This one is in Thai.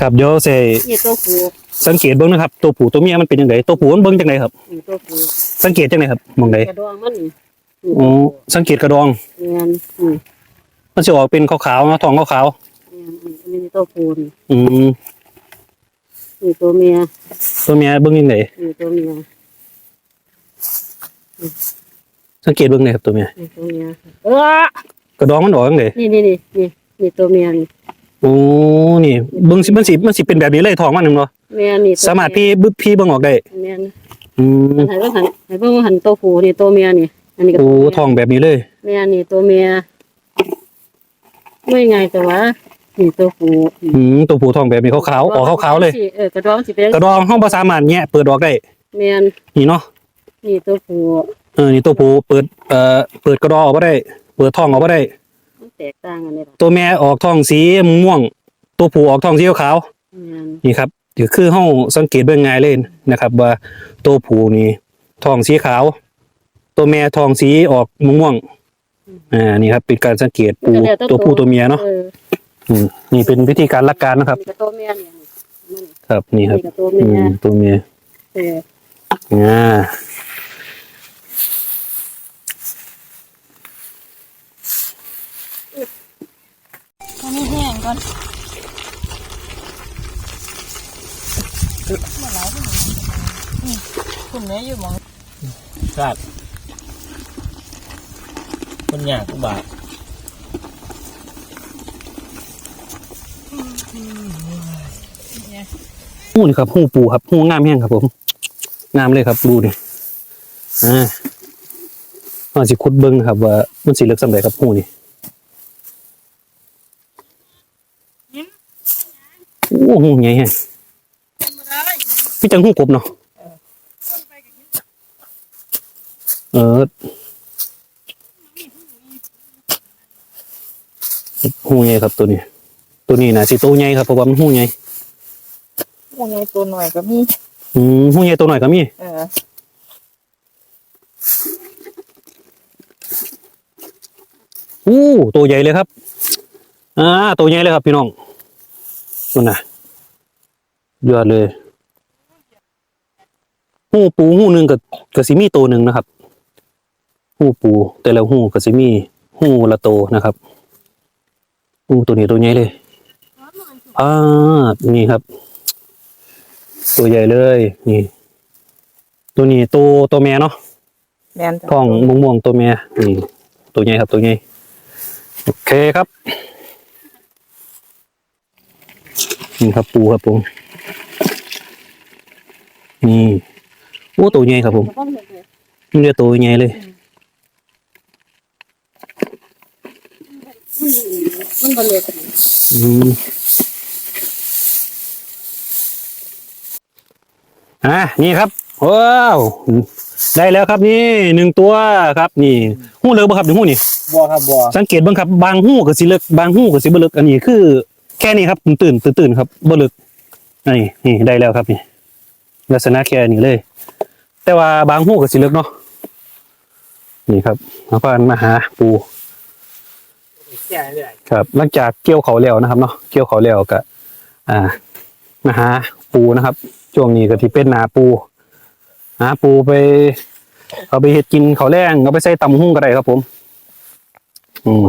ครับเดี๋ยวเสนี่ตัวผู้สังเกตเบิ่งนะครับตัวผู้ตัวเมียมันเป็นยังไงตัวผู้มันเบิ่งจังไดครับ นี่ตัวผู้สังเกตจังไดครับมองใดกระดองมันนี่นี่อ๋อสังเกตกระดองแม่นอืมมันสิออกเป็นขาวๆเนาะท้องขาวแม่นอืมอันนี้ตัวผู้นี่ๆอืมนี่ตัวเมียตัวเมียเบิ่งยังไงนี่ตัวเมียสังเกตเบิ่งไงครับตัวเมียนี่ตัวเมียเออกระดองมันออกจังไดนี่นี่นี่นี่นี่ตัวเมียนี่ โอ้นี่เบิ่งสิมันสิมันสิเป็นแบบนี้เลยท้องมันเนาะแม่นนี่ตัวสามารถพี่บึพี่เบิ่งออกได้แม่นอืมให้เบิ่งหันให้เบิ่งหันตัวผู้นี่ตัวเมียนี่ อันนี้ก็โอ้ตัวเมียท้องแบบนี้เลย แม่นี่ตัวเมียไม่ไงแต่ว่านี่ตัวผู้อืมตัวผู้ท้องแบบนี้ขาวๆออกขาวๆเลยเออกระดองสิเป็นกระดองห้องบ่สามารถแงะเปิดออกได้แม่นนี่เนาะนี่ตัวผู้เออนี่ตัวผู้เปิดเอ่อเปิดกระดองออกบ่ได้ เปิดท้องออกบ่ได้มัน แตกต่างกันเลยล่ะตัวแม่ออกท้องสีม่วง ตัวผู้ออกท้องสีขาวแม่นๆนี่ครับเดี๋ยวคือเฮาสังเกตเบิ่งง่ายเลยนะครับ ว่าตัวผู้นี่ท้องสีขาว ตัวแม่ท้องสีออกม่วงๆอ่านี่ครับ เป็นการสังเกตปูมันก็แล้วแต่ตัวผู้ตัวเมียเนาะอออืมนี่เป็นวิธีการหลักการนะครับ นี่ก็ตัวเมียเนี่ยนี่ครับนี่ครับนี่ก็ตัวอืเมียมตัวเมียเออ อ่า นี้แห้งก่อนคุณแม่อยู่มองพลาดคนอยากุบาทหูนี่ครับหูปูครับหูงามแห้งครับผมงามเลยครับดูนี่อ่ามาสิคุดเบิ้งนะครับว่ามันสีเลือกสำเร็จครับหูนี่ โอ้หูใหญ่แฮงพี่จังหูกบเนาะเออหูใหญ่ครับตัวนี้ ตัวนี้นะสิตัวใหญ่ครับเพราะว่ามันหูใหญ่หมูใหญ่ตัวหน่อยก็มีอืมหูใหญ่ตัวหน่อยก็มีเอออู้ตัวใหญ่เลยครับ อ่า ตัวใหญ่เลยครับพี่น้องนั่นนะ ยอดเลยหูปูหูหนึ่งกับกับซิมีตัวหนึ่งนะครับหูปู แต่ละหูกับซิมีหูละโตวนะครับหูตัวนี้ตัวใหญ่เลยอ่านี่ครับ ตัวใหญ่เลย นี่ ตัวนี้ตัวตัวแม่เนาะแม่นจ้ะท้องม่วงๆตัวเมียนี่ตัวใหญ่ครับตัวใหญ่โอเคครับนี่ครับปูครับผม นี่โอ้ตัวใหญ่ครับผมต้องเห็นเลยนี่เรียกตัวใหญ่เลยมันบ่เล็กอืมอะนี่ครับว้าวได้แล้วครับนี่หนึ่งตัวครับ นี่หูเลิกบ่ครับหนึ่งหูนี่บัวครับบัวสังเกตเบ้างครับบางหูกับสิเลิกบางหูกับสิบ่เลิกอันนี้คือ แค่นี้ครับตื่นตื่นตื่นตื่นครับบ่เลิกนี่นี่ได้แล้วครับนี่ ลักษณะแค่นี้เลย แต่ว่าบางหูกับสิเลิกเนาะนี่ครับแล้วก็มาหาปูครับหลังจากเกี่ยวเขาแล้วนะครับเนาะเกี่ยวเขาแล้วก็อ่ามาหาปูนะครับช่วงนี้ก็ที่เป็นนาปูหาปูไป เอาไปเฮ็ดกินเขาแรงเอาไปใส่ตำหุ้งก็ได้ครับผม อืม